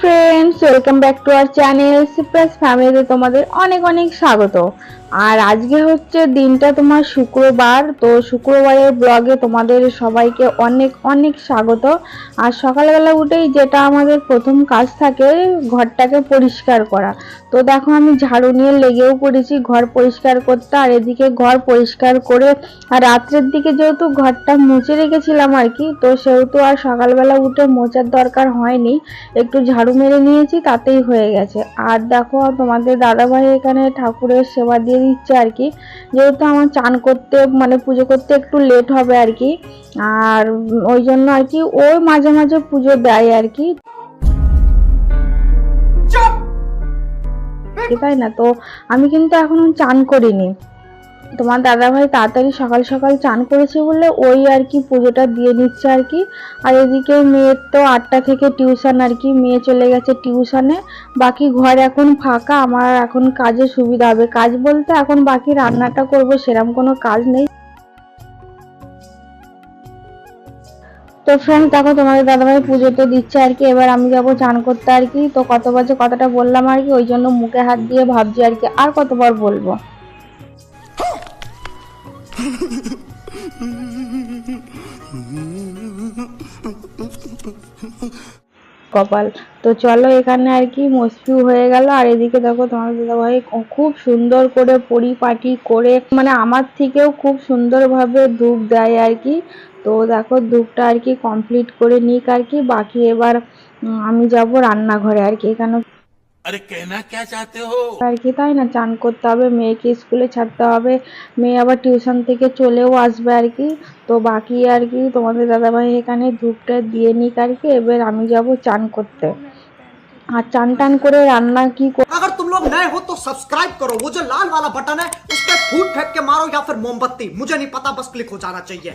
Friends welcome back to our channel সিপ্রাস ফ্যামিলিতে তোমাদের অনেক অনেক স্বাগত। আর আজকে হচ্ছে দিনটা তোমার শুক্রবার, তো শুক্রবারের ব্লগে তোমাদের সবাইকে অনেক অনেক স্বাগত। আর সকালবেলা উঠেই যেটা আমাদের প্রথম কাজ থাকে, ঘরটাকে পরিষ্কার করা। তো দেখো আমি ঝাড়ু নিয়ে লেগেও পড়েছি, ঘর পরিষ্কার করতে। আর এদিকে ঘর পরিষ্কার করে, আর রাত্রের দিকে যেহেতু ঘরটা মুছে রেখেছিলাম আর কি, তো সেহেতু আর সকালবেলা উঠে মোচার দরকার হয়নি। একটু ঝাড়ু মেরে নিয়েছি, তাতেই হয়ে গেছে। আর দেখো তোমাদের দাদাভাই এখানে ঠাকুরের সেবা দিয়ে দিচ্ছে আর কি। যেহেতু আমার চান করতে মানে পুজো করতে একটু লেট হবে আর কি। আর ওই জন্য আর কি ও মাঝে মাঝে পুজো দেয় আর কি। তাই না তো আমি কিন্তু এখন চান করিনি। তোমার দাদাভাই তাড়াতাড়ি সকাল সকাল চান করেছে বলে ওই আর কি পুজোটা দিয়ে নিচ্ছে আর কি। আর এদিকে মেয়ের তো আটটা থেকে টিউশন আর কি, মেয়ে চলে গেছে টিউশনে। বাকি ঘর এখন ফাঁকা, আমার এখন কাজে সুবিধা হবে। কাজ বলতে এখন বাকি রান্নাটা করব সেরকম কোনো কাজ নেই। তো ফ্রেন্ড দেখো তোমাদের দাদাভাই পুজো তো দিচ্ছে আর কি, এবার আমি যাব চান করতে আর কি। তো কত বাজে কথাটা বললাম আর কি, ওই জন্য মুখে হাত দিয়ে ভাবছি আর কি, আর কতবার বলব? কপাল। তো চলো এখানে আর কি মসফিউ হয়ে গেল। আর এদিকে দেখো তোমার দাদাভাই খুব সুন্দর করে পরিপাটি করে মানে আমার থেকেও খুব সুন্দরভাবে ধূপ দেয় আর কি। তো দেখো ধূপটা আর কি কমপ্লিট করে নিক আর কি। বাকি এবার আমি যাব রান্নাঘরে আর কি। এখানে अरे कहना क्या चाहते हो আর কি তাই না চান করতে হবে মেয়েকে স্কুলে ছাড়তে হবে মেয়ে আবার টিউশন থেকে চলেও আসবে আর কি তো বাকি আর কি তোমাদের দাদাভাই এখানে ধূপটা দিয়ে নিক আর কি এবার আমি যাব চান করতে আর চান টান করে রান্না কি কর- अगर तुम लोग नए हो तो सब्सक्राइब करो वो जो लाल वाला बटन है उस पर फूट फेंक के मारो या फिर मोमबत्ती मुझे नहीं पता बस क्लिक हो जाना चाहिए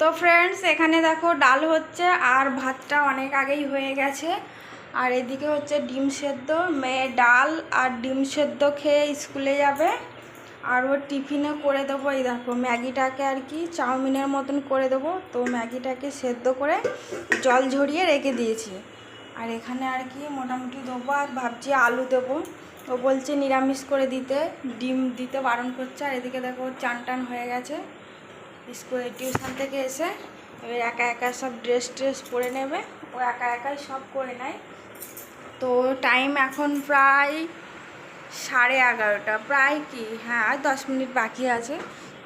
তো ফ্রেন্ডস এখানে দেখো ডাল হচ্ছে আর ভাতটা অনেক আগেই হয়ে গেছে। আর এদিকে হচ্ছে ডিম সেদ্ধ। মেয়ে ডাল আর ডিম সেদ্ধ খেয়ে স্কুলে যাবে। আর ওর টিফিনে করে দেবো এই দেখো ম্যাগিটাকে আর কি, চাউমিনের মতন করে দেবো। তো ম্যাগিটাকে সেদ্ধ করে জল ঝরিয়ে রেখে দিয়েছি। আর এখানে আর কি মোটামুটি দেবো আর ভাবছি আলু দেবো। ও বলছে নিরামিষ করে দিতে, ডিম দিতে বারণ করছে। আর এদিকে দেখো চান টান হয়ে গেছে। স্কুলে টিউশন থেকে এসে এবার একা একা সব ড্রেস ট্রেস পরে নেবে। ও একা একাই সব করে নেয়। তো টাইম এখন প্রায় সাড়ে এগারোটা। প্রায় কি? হ্যাঁ আর দশ মিনিট বাকি আছে।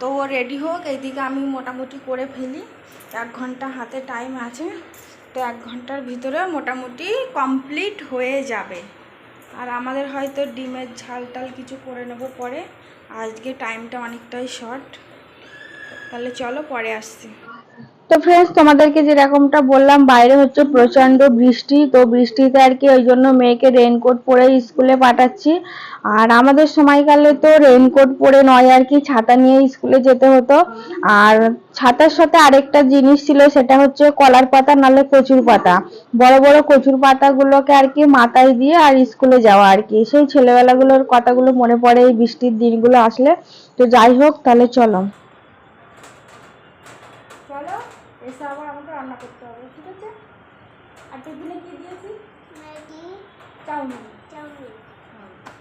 তো ও রেডি হোক এইদিকে আমি মোটামুটি করে ফেলি। এক ঘণ্টা হাতে টাইম আছে। তো এক ঘণ্টার ভিতরে মোটামুটি কমপ্লিট হয়ে যাবে। আর আমাদের হয়তো ডিমের ঝাল টাল কিছু করে নেব পরে। আজকে টাইমটা অনেকটাই শর্ট তাহলে চলো পরে আসছি। তো ফ্রেন্ডস তোমাদেরকে যেরকমটা বললাম, বাইরে হচ্ছে প্রচণ্ড বৃষ্টি, তো বৃষ্টিতে আর কি ওই জন্য মেয়েকে রেনকোট পরে স্কুলে পাঠাচ্ছি। আর আমাদের সময়কালে তো রেনকোট পরে নয় আর কি, ছাতা নিয়ে স্কুলে যেতে হতো। আর ছাতার সাথে আরেকটা জিনিস ছিল, সেটা হচ্ছে কলার পাতা নালে কচুর পাতা। বড় বড় কচুর পাতাগুলোকে আর কি মাথায় দিয়ে আর স্কুলে যাওয়া আর কি। সেই ছেলেবেলাগুলোর কথাগুলো মনে পড়ে এই বৃষ্টির দিনগুলো আসলে। তো যাই হোক, তাহলে চলো এসে আবার আমাকে রান্না করতে হবে ঠিক আছে আর টিফিনে কি দিয়েছি ম্যাগি চাউমিন। চাউমিন।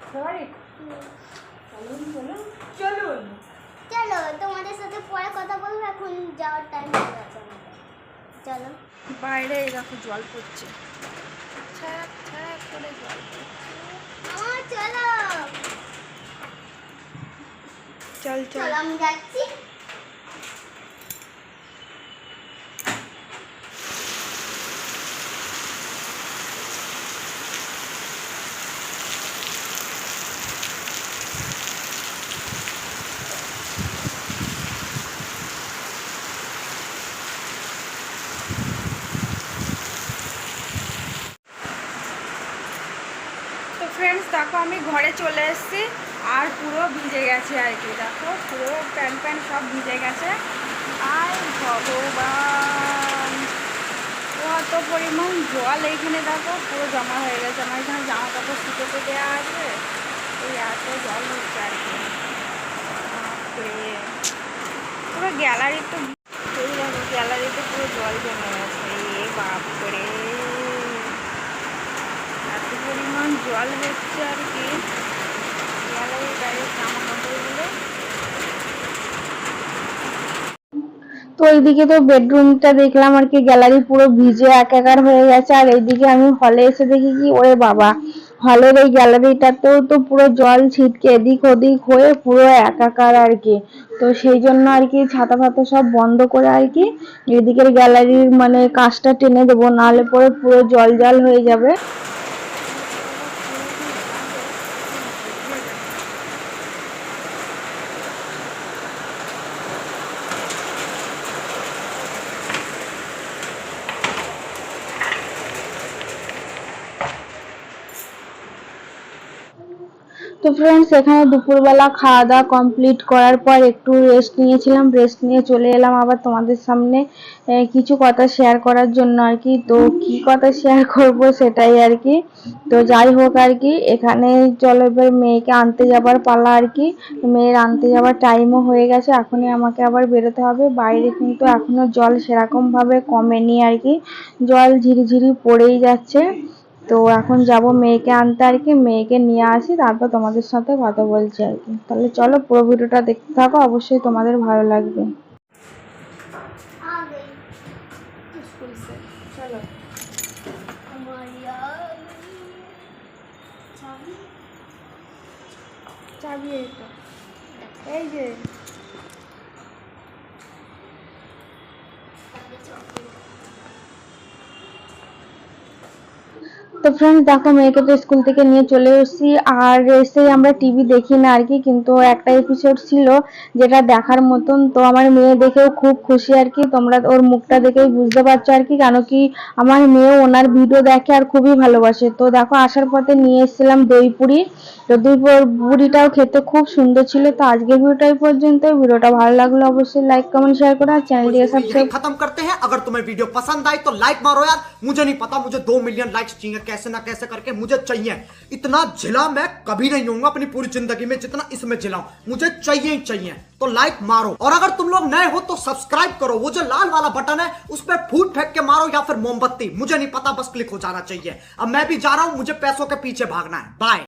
ফেভারিট? চলুন চলুন। চলুন। চলো তোমাদের সাথে পরে কথা বলব এখন যাওয়ার টাইম হয়ে গেছে চলো। বাইরে দেখো জল পড়ছে। ছ্যাক করে জল চল চল। চলো আমি যাচ্ছি তো ফ্রেন্ডস দেখো আমি ঘরে চলে এসেছি, আর পুরো ভিজে গেছে আর কি। দেখো, পুরো প্যান্ট প্যান্ট সব ভিজে গেছে। আর ভগবান। কত পরিমাণ জল এইখানে দেখো, পুরো জমা হয়ে গেছে। আমার এখানে জামা কাপড় শুকোতে দেওয়া আছে। এই এত জল হচ্ছে আর কি। পুরো গ্যালারি তো এই গ্যালারিতে পুরো জল জমে গেছে। এ বাপরে। এত পরিমাণ জল হচ্ছে আর কি। তো এইদিকে তো বেডরুমটা দেখলাম আর কি গ্যালারি পুরো ভিজে একাকার হয়ে গেছে। আর এইদিকে আমি হলে এসে দেখি কি, ওরে বাবা হলের এই গ্যালারিটাতেও তো পুরো জল ছিটকে এদিক ওদিক হয়ে পুরো একাকার আর কি। তো সেই জন্য আর কি ছাতা ফাতা সব বন্ধ করে আর কি এদিকের গ্যালারির মানে কাজটা টেনে দেবো, নাহলে পরে পুরো জল জল হয়ে যাবে। ফ্রেন্ডস এখানে দুপুরবেলা খাওয়া দাওয়া কমপ্লিট করার পর একটু রেস্ট নিয়েছিলাম রেস্ট নিয়ে চলে এলাম আবার তোমাদের সামনে কিছু কথা শেয়ার করার জন্য আর কি। তো কি কথা শেয়ার করব সেটাই আর কি। তো যাই হোক আর কি এখানে চলো এবার মেয়েকে আনতে যাবার পালা আর কি। মেয়ের আনতে যাবার টাইমও হয়ে গেছে, এখনই আমাকে আবার বেরোতে হবে। বাইরে কিন্তু এখনও জল সেরকম ভাবে কমেনি আর কি। জল ঝিরিঝিরি পড়েই যাচ্ছে। তো এখন যাব মেয়েকে আনতে আর কি, মেয়েকে নিয়ে আসি, তারপর তোমাদের সাথে কথা বলছি আর কি। তাহলে চলো পুরো ভিডিওটা দেখতে থাকো, অবশ্যই তোমাদের ভালো লাগবে। তো ফ্রেন্ডস দেখো মেয়েকে তো স্কুল থেকে নিয়ে চলে এসেছি আর এসেই আমরা টিভি দেখি না আর কি কিন্তু একটা এপিসোড ছিল যেটা দেখার মতন তো আমার মেয়ে দেখেও খুব খুশি আর কি তোমরা ওর মুখটা দেখেই বুঝতে পারছো আর কি কেন কি আমার মেয়ে ওনার ভিডিও দেখে আর খুবই ভালোবাসে তো দেখো আসার পথে নিয়ে এসেছিলাম দই পুরি তো দই পুর- পুরিটাও খেতে খুব সুন্দর ছিল তো আজকের ভিডিওটা এই পর্যন্ত ভিডিওটা ভালো লাগলে অবশ্যই লাইক কমেন্ট শেয়ার করো আর চ্যানেলটিকে वीडियो সাবস্ক্রাইব यहीं खत्म करते हैं अगर तुम्हें वीडियो पसंद आई तो लाइक मारो यार मुझे नहीं पता मुझे दो मिलियन लाइक्स चाहिए कैसे ना कैसे करके मुझे चाहिए। इतना झिला मैं कभी नहीं हूँ अपनी पूरी ज़िंदगी में जितना इसमें झिलाऊ मुझे चाहिए ही चाहिए। तो लाइक मारो। और अगर तुम लोग नए हो तो सब्सक्राइब करो। वो जो लाल वाला बटन है, उस पर फूट फेंक के मारो या फिर मोमबत्ती। मुझे नहीं पता, बस क्लिक हो जाना चाहिए। अब मैं भी जा रहा हूँ, मुझे पैसों के पीछे भागना है। बाय